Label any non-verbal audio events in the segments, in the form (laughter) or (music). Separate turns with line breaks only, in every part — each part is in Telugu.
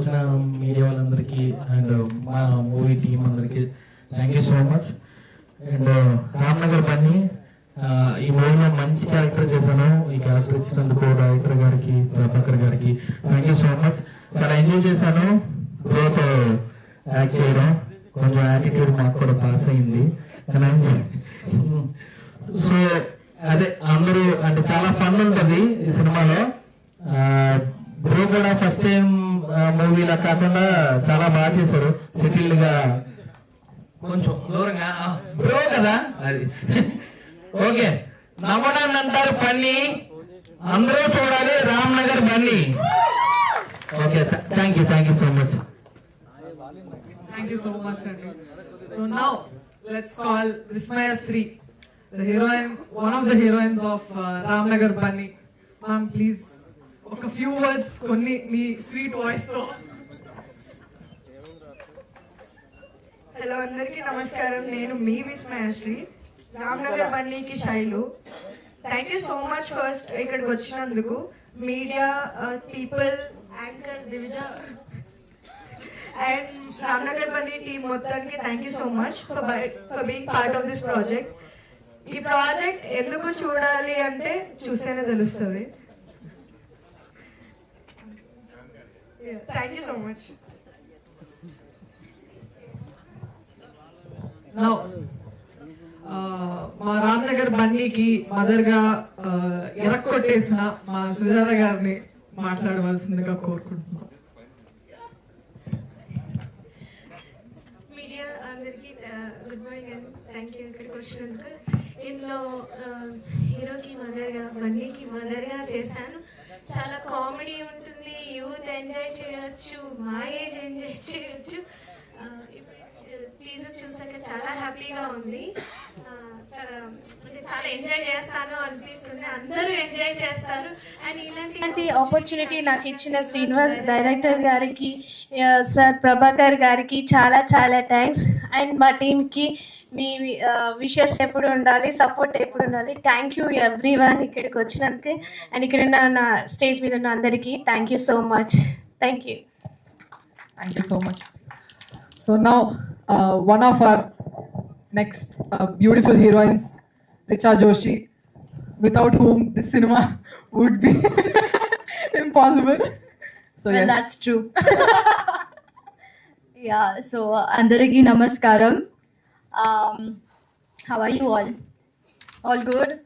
వచ్చిన మీడియా వాళ్ళందరికీ అండ్ మా మూవీ టీం అందరికీ thank you so much and Ramnagar Bunny ఈ మూవీలో మంచి క్యారెక్టర్ చేశాను. ఈ క్యారెక్టర్ ఇచ్చినందుకు డైరెక్టర్ గారికి ప్రభాకర్ గారికి థ్యాంక్ యూ సో మచ్ చాలా ఎంజాయ్ చేశాను. బ్రోతో యాక్ట్ చేయడం. కొంచెం యాటిట్యూడ్ మాకు కూడా పాస్ అయింది. (laughs) సో అదే అందరూ అంటే చాలా ఫన్ ఉంటుంది ఈ సినిమాలో. బ్రో కూడా ఫస్ట్ టైం మూవీలా కాకుండా చాలా బాగా చేశారు సెటిల్డ్గా కొంచెం దూరంగా బ్రో కదా అది ఓకే నవ్వడాన్ని అంటారు ఫన్నీ అందరూ చూడాలి Ram Nagar Bunny okay thank you thank you so much
Thank you so much, Andy. So now let's call Vismaya Sri, the heroine, one of the heroines of uh, Ramnagar Bunny. Ma'am, please, ఒక ఫ్యూ వర్డ్స్ కొన్ని మీ స్వీట్ వాయిస్తో.
హలో అందరికీ నమస్కారం. నేను మీ Vismayasri Ramnagar బన్నీకి Shailu. Thank you so much first ఇక్కడికి వచ్చినందుకు. Media people anchor Divija and Ramnagar Bunny team మొత్తానికి thank you so much for for being part of this project ఈ ప్రాజెక్ట్ ఎందుకు చూడాలి అంటే చూస్తేనే తెలుస్తుంది. Thank you so much
now మా రామ్నగర్ బన్నీకి మదర్గా ఎరక్కొట్టేసిన మా సుజాత గారిని మాట్లాడవలసిందిగా కోరుకుంటున్నాం.
మీడియా అందరికీ good morning and thank you ఇక్కడికి వచ్చినందుకు. ఇందులో ఆ, హీరోకి మదర్గా బన్నీకి మదర్గా చేశాను. చాలా కామెడీ ఉంటుంది యూత్ ఎంజాయ్ చేయొచ్చు మా ఏజ్ ఎంజాయ్ చేయొచ్చు. టీజర్ చూసాక చాలా హ్యాపీగా ఉంది. ఆ, చాలా అంటే చాలా ఎంజాయ్ చేస్తాను అనిపిస్తుంది. అందరూ ఎంజాయ్ చేస్తారు. అండ్ ఇలాంటి
ఆపర్చునిటీ నాకు ఇచ్చిన శ్రీనివాస్ డైరెక్టర్ గారికి సార్ ప్రభాకర్ గారికి చాలా చాలా థ్యాంక్స్ అండ్ మా టీంకి మీ విషెస్ ఎప్పుడు ఉండాలి సపోర్ట్ ఎప్పుడు ఉండాలి థ్యాంక్ యూ ఎవ్రీ వన్ ఇక్కడికి వచ్చినందుకు. అండ్ ఇక్కడ ఉన్న నా స్టేజ్ మీద ఉన్న అందరికీ thank you so much thank you
you so much. So now, uh, one of our next uh, beautiful heroines, Richa Joshi, without whom this cinema (laughs) would be (laughs) impossible. So,
well,
yes.
that's true. (laughs) yeah, so Andaragi Namaskaram. Um, how are you all? All good?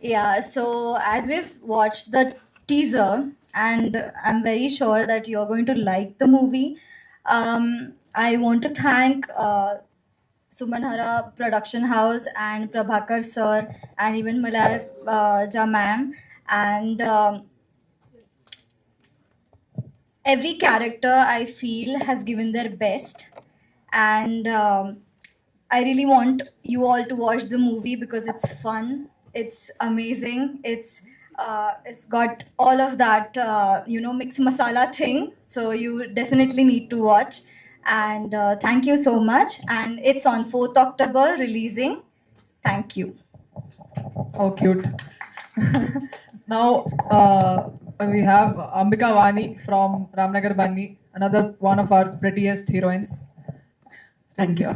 yeah, so as we've watched the teaser, and I'm very sure that you're going to like the movie. Um, I want to thank uh, Sumanhara Production House and Prabhakar sir and even Malay uh, Ja ma'am and um, every character I feel has given their best, and um, I really want you all to watch the movie because it's fun, it's amazing, it's uh, it's got all of that uh, you know mix masala thing. So you definitely need to watch. And uh, thank you so much. And it's on 4th October releasing. Thank you.
how cute. now uh, we have Ambika Vani from Ramnagar Banni, another one of our prettiest heroines. Thank you.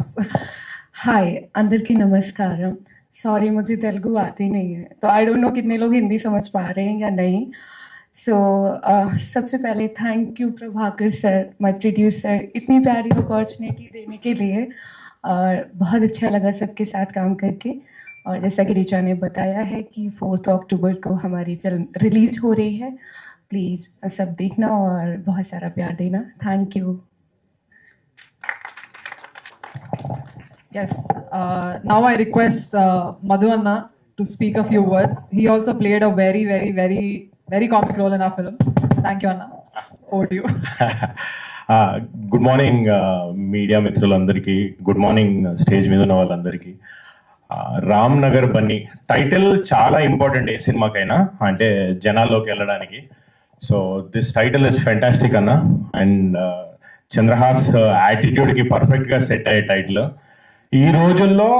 Hi अंदर की नमस्कारम सॉरी मुझे तेलुगु आती नहीं है तो आई डोंट नो कितने लोग हिंदी समझ पा रहे हैं या नहीं सो सबसे पहले thank you Prabhakar sir my producer इतनी प्यारी अपॉर्चुनिटी देने के लिए और बहुत अच्छा लगा सबके साथ काम करके और जैसा कि रिचा ने बताया है कि फोर्थ अक्टूबर को हमारी फ़िल्म रिलीज़ हो रही है प्लीज़ सब देखना और बहुत सारा प्यार देना thank you
Yes. Uh, now I request uh, Madhu Anna to speak a few words. He also played a very, very, very, very comic role in ఆ ఫిల్మ్ థ్యాంక్ యూ అన్న ఓట్ యూ
గుడ్ మార్నింగ్ మీడియా మిత్రులందరికీ. గుడ్ మార్నింగ్ స్టేజ్ మీద ఉన్న వాళ్ళందరికీ. రామ్ నగర్ బన్నీ టైటిల్ చాలా ఇంపార్టెంట్ ఏ సినిమాకైనా. అంటే జనాల్లోకి వెళ్ళడానికి. So this title is fantastic అన్న అండ్ చంద్రహాస్ యాటిట్యూడ్కి పర్ఫెక్ట్గా సెట్ అయ్యే టైటిల్ ఈ రోజుల్లో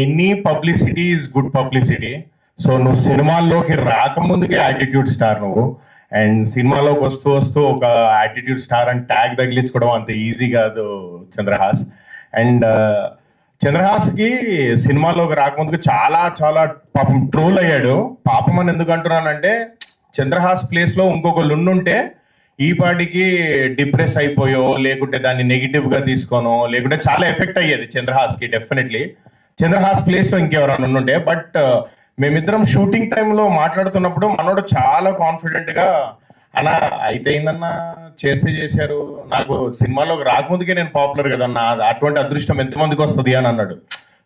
any publicity is good publicity so నువ్వు సినిమాల్లోకి రాకముందుకే యాటిట్యూడ్ స్టార్ నువ్వు. అండ్ సినిమాలోకి వస్తూ వస్తూ ఒక యాటిట్యూడ్ స్టార్ అని ట్యాగ్ తగిలించుకోవడం అంత ఈజీ కాదు చంద్రహాస్. అండ్ uh, చంద్రహాస్కి సినిమాలోకి రాకముందుకు చాలా చాలా పాపం ట్రోల్ అయ్యాడు. పాపం అని ఎందుకు అంటున్నానంటే చంద్రహాస్ ప్లేస్లో ఇంకొకళ్ళు ఉండుంటే ఈ పాటికి డిప్రెస్ అయిపోయో లేకుంటే దాన్ని నెగిటివ్గా తీసుకోనో లేకుంటే చాలా ఎఫెక్ట్ అయ్యేది చంద్రహాస్కి డెఫినెట్లీ చంద్రహాస్ ప్లేస్లో ఇంకెవరైనా ఉండుంటే బట్ మేమిద్దరం షూటింగ్ టైంలో మాట్లాడుతున్నప్పుడు మనోడు చాలా కాన్ఫిడెంట్గా అన్న అయితే ఏందన్నా చేస్తే చేశారు. నాకు సినిమాలోకి రాకముందుకే నేను పాపులర్ కదన్నా. అటువంటి అదృష్టం ఎంతమందికి వస్తుంది? అని అన్నాడు.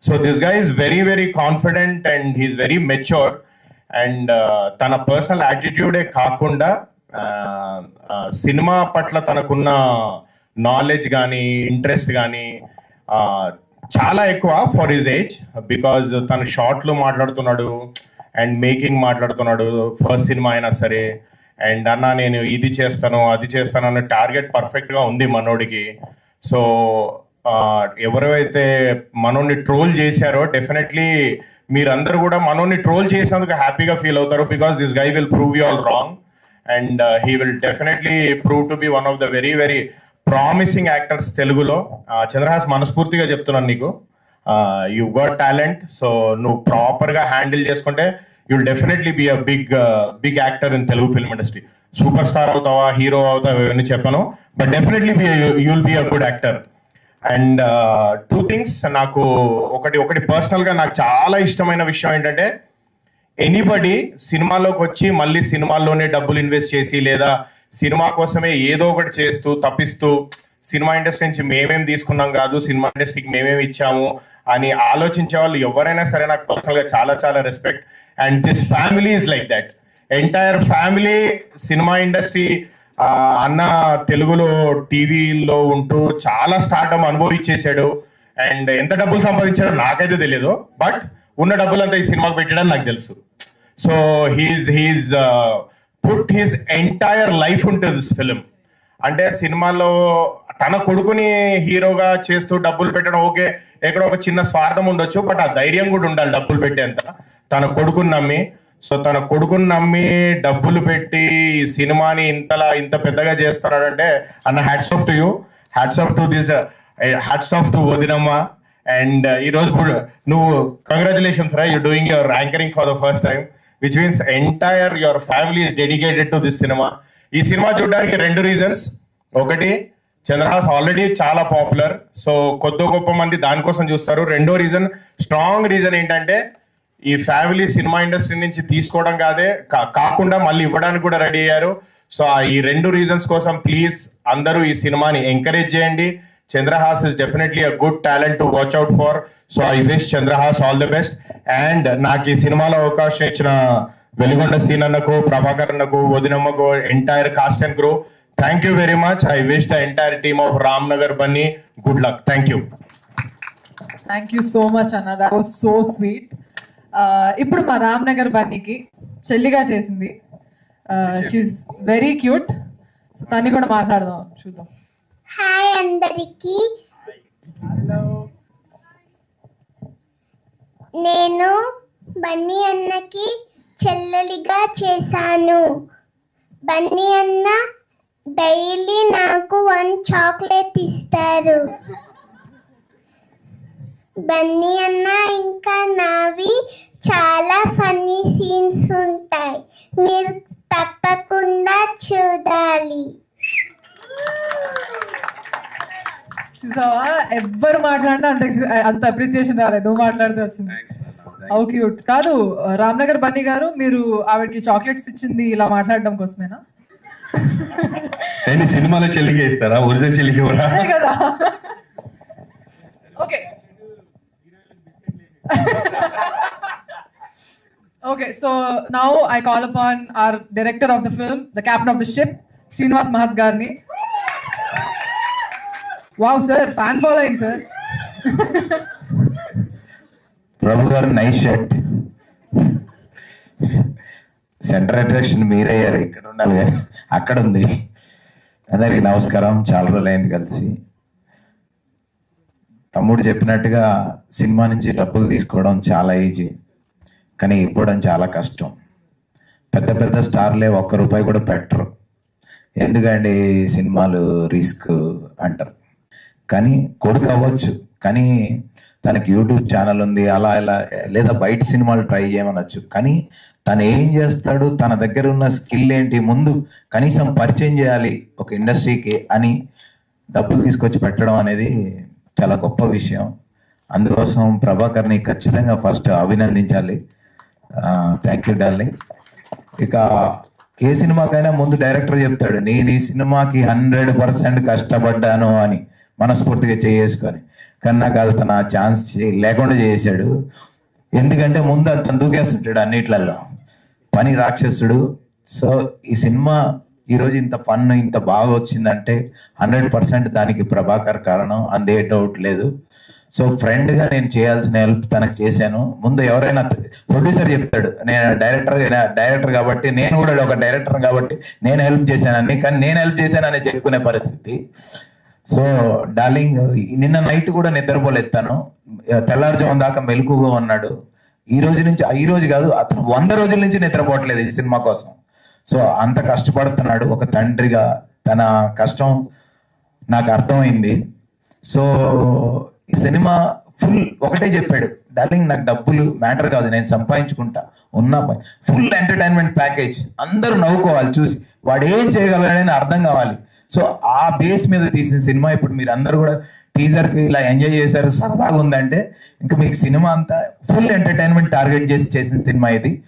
So దిస్గా is very very confident and he's very matured and తన పర్సనల్ యాటిట్యూడే కాకుండా సినిమా పట్ల తనకున్న నాలెడ్జ్ కానీ ఇంట్రెస్ట్ కానీ చాలా ఎక్కువ ఫర్ హిజ్ ఏజ్ బికాజ్ తను షార్ట్లు మాట్లాడుతున్నాడు అండ్ మేకింగ్ మాట్లాడుతున్నాడు ఫస్ట్ సినిమా అయినా సరే. అండ్ అన్న నేను ఇది చేస్తాను అది చేస్తాను అన్న టార్గెట్ పర్ఫెక్ట్గా ఉంది మనోడికి. సో ఎవరైతే మనోడిని ట్రోల్ చేశారో డెఫినెట్లీ మీరందరూ కూడా మనోని ట్రోల్ చేసినందుకు హ్యాపీగా ఫీల్ అవుతారు because this guy will prove you all wrong and he will definitely prove to be one of the very very promising actors తెలుగులో. చంద్రహాస్ మనస్ఫూర్తిగా చెప్తున్నాను నీకు. యు గాట్ టాలెంట్ సో నువ్వు ప్రాపర్గా హ్యాండిల్ చేసుకుంటే you'll definitely be a big big actor in Telugu film industry super star అవుతావా హీరో అవుతావా ఇవన్నీ చెప్పను. But definitely be you'll be a good actor and two things నాకు ఒకటి ఒకటి పర్సనల్గా నాకు చాలా ఇష్టమైన విషయం ఏంటంటే ఎనీబడి సినిమాలోకి వచ్చి మళ్ళీ సినిమాల్లోనే డబ్బులు ఇన్వెస్ట్ చేసి లేదా సినిమా కోసమే ఏదో ఒకటి చేస్తూ తప్పిస్తూ సినిమా ఇండస్ట్రీ నుంచి మేమేం తీసుకున్నాం కాదు సినిమా ఇండస్ట్రీకి మేమేమి ఇచ్చాము అని ఆలోచించే వాళ్ళు ఎవరైనా సరే నాకు పర్సనల్గా చాలా చాలా respect and this family is like that entire family cinema industry అన్న తెలుగులో టీవీలో ఉంటూ చాలా స్టార్టమ్ అనుభవించేశాడు. అండ్ ఎంత డబ్బులు సంపాదించాడో నాకైతే తెలియదు బట్ ఉన్న డబ్బులంతా ఈ సినిమాకి పెట్టాడని నాకు తెలుసు. So he's he's put his entire life ఉంటుంది దిస్ ఫిలిం. అంటే సినిమాలో తన కొడుకుని హీరోగా చేస్తూ డబ్బులు పెట్టడం ఓకే ఎక్కడో ఒక చిన్న స్వార్థం ఉండొచ్చు బట్ ఆ ధైర్యం కూడా ఉండాలి డబ్బులు పెట్టేంత. తన కొడుకుని నమ్మి సో తన కొడుకుని నమ్మి డబ్బులు పెట్టి ఈ సినిమాని ఇంతలా ఇంత పెద్దగా చేస్తున్నాడంటే అన్న hats off to you. Hats off to this hats off to వదినమ్మ. అండ్ uh, ఈ రోజు ఇప్పుడు నువ్వు కంగ్రాచులేషన్స్ రా you doing your anchoring for the first time which means entire your family is dedicated to this cinema ఈ సినిమా చూడడానికి రెండు రీజన్స్ ఒకటి చంద్రహాస్ ఆల్రెడీ చాలా పాపులర్ సో కొద్ది గొప్ప మంది దానికోసం చూస్తారు. రెండో రీజన్ స్ట్రాంగ్ రీజన్ ఏంటంటే ఈ ఫ్యామిలీ సినిమా ఇండస్ట్రీ నుంచి తీసుకోవడం కాదే కా- కాకుండా మళ్ళీ ఇవ్వడానికి కూడా రెడీ అయ్యారు. సో ఈ రెండు రీజన్స్ కోసం ప్లీజ్ అందరూ ఈ సినిమాని ఎంకరేజ్ చేయండి. Chandrahas is definitely a good talent to watch out for so I wish Chandrahas all the best and నాకు ఈ సినిమాలో అవకాశం ఇచ్చిన వెలుగొండ సీన్ అన్నకు ప్రభాకర్ అన్నకు వదినమ్మకు entire cast and crew thank you very much I wish the entire team of Ram Nagar Bunny good luck thank you
thank you so much అన్న దాట్ వాస్ సో స్వీట్ ఇప్పుడు మా రామ్నగర్ బన్నీకి చెల్లిగా చేసింది. షీఈ్ వెరీ క్యూట్ సో తన్ని కూడా మాట్లాడదాం చూద్దాం.
హాయ్ అందరికీ. నేను బన్నీ అన్నకి చెల్లెలిగా చేశాను. బన్నీ అన్న డైలీ నాకు వన్ చాక్లెట్ ఇస్తారు. బన్నీ అన్న ఇంకా నావి చాలా ఫన్నీ సీన్స్ ఉంటాయి. మీరు తప్పకుండా చూడాలి.
చూసావా ఎవ్వరు మాట్లాడినా అంత అంత అప్రిసియేషన్ రాలేదు. నువ్వు మాట్లాడితే వచ్చింది. హౌ క్యూట్ కాదు రామ్నగర్ బన్నీ గారు మీరు ఆవిడకి చాక్లెట్స్ ఇచ్చింది ఇలా మాట్లాడడం కోసమేనా?
సినిమాలో చెల్లికి ఇస్తారా? ఒరిజినల్ చెల్లికి
కదా. Okay okay so now I call upon our director of the film the captain of the ship Srinivas Mahat గారిని wow sir fan following sir
Prabhu గారు నైస్ షర్ట్ సెంటర్ అట్రాక్షన్ మీరయ్యారు ఇక్కడ ఉండాలి కానీ అక్కడ ఉంది. అందరికి నమస్కారం. చాలా రోజులైంది కలిసి. తమ్ముడు చెప్పినట్టుగా సినిమా నుంచి డబ్బులు తీసుకోవడం చాలా ఈజీ కానీ ఇవ్వడం చాలా కష్టం. పెద్ద పెద్ద స్టార్లే ఒక్క రూపాయి కూడా పెట్టరు. ఎందుకండి సినిమాలు రిస్క్ అంటారు? కానీ కొడుకు అవ్వచ్చు. కానీ తనకి యూట్యూబ్ ఛానల్ ఉంది అలా ఇలా లేదా బయట సినిమాలు ట్రై చేయమనొచ్చు. కానీ తను ఏం చేస్తాడు తన దగ్గర ఉన్న స్కిల్ ఏంటి ముందు కనీసం పరిచయం చేయాలి ఒక ఇండస్ట్రీకి అని డబ్బులు తీసుకొచ్చి పెట్టడం అనేది చాలా గొప్ప విషయం. అందుకోసం ప్రభాకర్ని ఖచ్చితంగా ఫస్ట్ అభినందించాలి. థ్యాంక్ యూ డార్లింగ్ ఇక ఏ సినిమాకైనా ముందు డైరెక్టర్ చెప్తాడు నేను ఈ సినిమాకి హండ్రెడ్ పర్సెంట్ కష్టపడ్డాను అని. మనస్ఫూర్తిగా చేసుకొని కానీ నాకు అది తన ఛాన్స్ లేకుండా చేశాడు ఎందుకంటే ముందు అతను దూకేస్తుంటాడు అన్నిట్లలో. పని రాక్షసుడు. సో ఈ సినిమా ఈరోజు ఇంత ఫన్ ఇంత బాగా వచ్చిందంటే హండ్రెడ్ పర్సెంట్ దానికి ప్రభాకర్ కారణం. అందే డౌట్ లేదు. సో ఫ్రెండ్గా నేను చేయాల్సిన హెల్ప్ తనకు చేశాను. ముందు ఎవరైనా ప్రొడ్యూసర్ చెప్తాడు. నేను డైరెక్టర్ డైరెక్టర్ కాబట్టి నేను కూడా ఒక డైరెక్టర్ కాబట్టి నేను హెల్ప్ చేశానని. కానీ నేను హెల్ప్ చేశానని చెప్పుకునే పరిస్థితి. సో డార్లింగ్ నిన్న నైట్ కూడా నిద్రపోలేదు తను తెల్లారుజాము దాకా మెలకుగా ఉన్నాడు. ఈ రోజు నుంచి ఈ రోజు కాదు అతను వంద రోజుల నుంచి నిద్రపోవట్లేదు ఈ సినిమా కోసం. సో అంత కష్టపడుతున్నాడు ఒక తండ్రిగా. తన కష్టం నాకు అర్థమైంది. సో ఈ సినిమా ఫుల్ ఒకటే చెప్పాడు. డార్లింగ్ నాకు డబ్బులు మ్యాటర్ కాదు నేను సంపాదించుకుంటా. ఉన్నా ఫుల్ ఎంటర్టైన్మెంట్ ప్యాకేజ్ అందరూ నవ్వుకోవాలి చూసి. వాడు ఏం చేయగలడని అర్థం కావాలి. సో ఆ బేస్ మీద తీసిన సినిమా ఇప్పుడు మీరు అందరూ కూడా టీజర్కి ఇలా ఎంజాయ్ చేశారు సరదాగా ఉందంటే ఇంకా మీకు సినిమా అంతా ఫుల్ ఎంటర్టైన్మెంట్ టార్గెట్ చేసి చేసిన సినిమా ఇది.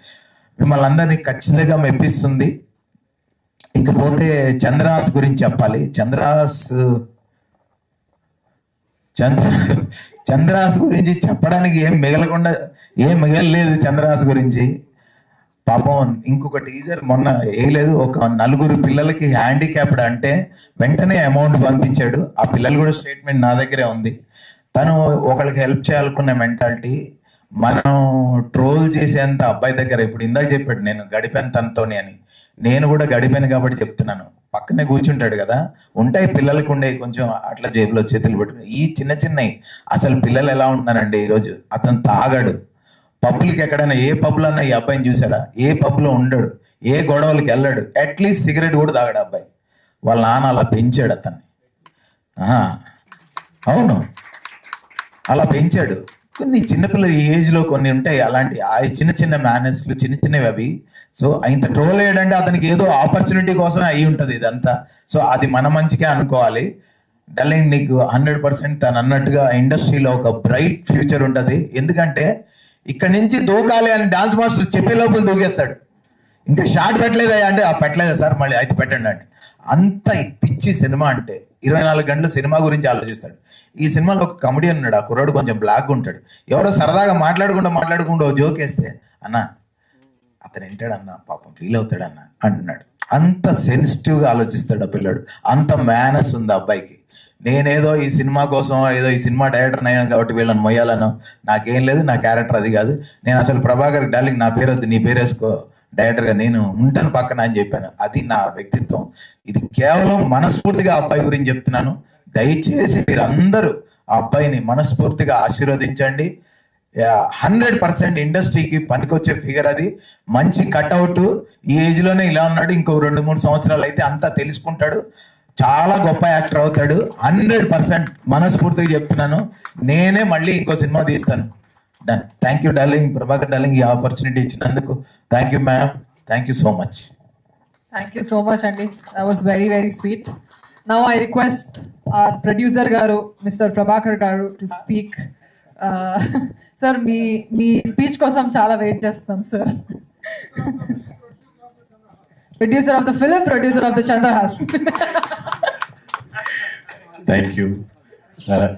మిమ్మల్ని అందరినీ ఖచ్చితంగా మెప్పిస్తుంది. ఇకపోతే చంద్రహాస్ గురించి చెప్పాలి. చంద్రహాస్ చంద్ర చంద్రహాస్ గురించి చెప్పడానికి ఏం మిగలకుండా ఏం మిగలలేదు చంద్రహాస్ గురించి. పాపం ఇంకొక టీజర్ మొన్న వేయలేదు. ఒక నలుగురు పిల్లలకి హ్యాండిక్యాప్డ్ అంటే వెంటనే అమౌంట్ పంపించాడు. ఆ పిల్లలు కూడా స్టేట్మెంట్ నా దగ్గరే ఉంది. తను ఒకరికి హెల్ప్ చేయాలనుకున్న మెంటాలిటీ మనం ట్రోల్ చేసేంత అబ్బాయి దగ్గర ఇప్పుడు ఇందాక చెప్పాడు నేను గడిపాను తనతోని అని. నేను కూడా గడిపాను కాబట్టి చెప్తున్నాను. పక్కనే కూర్చుంటాడు కదా. ఉంటాయి పిల్లలకు ఉండే కొంచెం అట్లా జేబులో చేతులు పెట్టుకుని. ఈ చిన్న చిన్నవి అసలు పిల్లలు ఎలా ఉంటున్నారండి ఈరోజు? అతను తాగాడు. పబ్లిక్ ఎక్కడైనా ఏ పబ్లో అన్నా ఈ అబ్బాయిని చూసారా? ఏ పబ్లో ఉండడు ఏ గొడవలకి వెళ్ళాడు అట్లీస్ట్ సిగరెట్ కూడా తాగాడు అబ్బాయి. వాళ్ళ నాన్న అలా పెంచాడు అతన్ని. అవును. అలా పెంచాడు. కొన్ని చిన్నపిల్లల ఈ ఏజ్లో కొన్ని ఉంటాయి అలాంటి ఆ చిన్న చిన్న మేనర్స్లు చిన్న చిన్నవి అవి. సో ఇంత ట్రోల్ వేయడంటే అతనికి ఏదో ఆపర్చునిటీ కోసమే అయి ఉంటుంది ఇదంతా. సో అది మన మంచికే అనుకోవాలి. డల్లింగ్ నీకు హండ్రెడ్ పర్సెంట్ తను అన్నట్టుగా ఇండస్ట్రీలో ఒక బ్రైట్ ఫ్యూచర్ ఉంటుంది. ఎందుకంటే ఇక్కడ నుంచి దూకాలి అని డాన్స్ మాస్టర్ చెప్పే లోపల దూకేస్తాడు. ఇంకా షార్ట్ పెట్టలేదా అంటే ఆ పెట్టలేదా సార్ మళ్ళీ అయితే పెట్టండి అంటే. అంత పిచ్చి సినిమా అంటే ఇరవై నాలుగు గంటలు సినిమా గురించి ఆలోచిస్తాడు. ఈ సినిమాలో ఒక కమెడీ ఉన్నాడు ఆ కుర్రాడు కొంచెం బ్లాక్ ఉంటాడు. ఎవరో సరదాగా మాట్లాడకుండా మాట్లాడకుండా జోక్ వేస్తే అన్న అతను వింటాడన్న పాపం ఫీల్ అవుతాడన్న అంటున్నాడు. అంత సెన్సిటివ్గా ఆలోచిస్తాడు ఆ పిల్లాడు. అంత మేనస్ ఉంది ఆ అబ్బాయికి. నేనేదో ఈ సినిమా కోసం ఏదో ఈ సినిమా డైరెక్టర్ అయ్యాను కాబట్టి వీళ్ళని మొయ్యాలను నాకేం లేదు నా క్యారెక్టర్ అది కాదు. నేను అసలు ప్రభాకర్ డార్లింగ్ నా పేరు వద్దు నీ పేరు వేసుకో డైరెక్టర్గా నేను ఉంటాను పక్కన అని చెప్పాను. అది నా వ్యక్తిత్వం. ఇది కేవలం మనస్ఫూర్తిగా అబ్బాయి గురించి చెప్తున్నాను. దయచేసి మీరందరూ ఆ అబ్బాయిని మనస్ఫూర్తిగా ఆశీర్వదించండి. హండ్రెడ్ పర్సెంట్ ఇండస్ట్రీకి పనికొచ్చే ఫిగర్ అది. మంచి కట్అవుట్ ఈ ఏజ్లోనే ఇలా ఉన్నాడు ఇంకో రెండు మూడు సంవత్సరాలు అయితే అంతా తెలుసుకుంటాడు. చాలా గొప్ప యాక్టర్ అవుతాడు. హండ్రెడ్ పర్సెంట్ మనస్ఫూర్తిగా చెప్తున్నాను. నేనే మళ్ళీ ఇంకో సినిమా తీస్తాను. Done thank you darling Prabhakar darling ఈ ఆపర్చునిటీ ఇచ్చినందుకు. Thank you madam thank you so much
thank you so much అండి That was very very sweet. Now I request our producer గారు మిస్టర్ ప్రభాకర్ గారు టు స్పీక్ సార్ మీ మీ స్పీచ్ కోసం చాలా వెయిట్ చేస్తాం sir (laughs) Producer of the film, producer of the Chandrahas.
Thank you. Uh,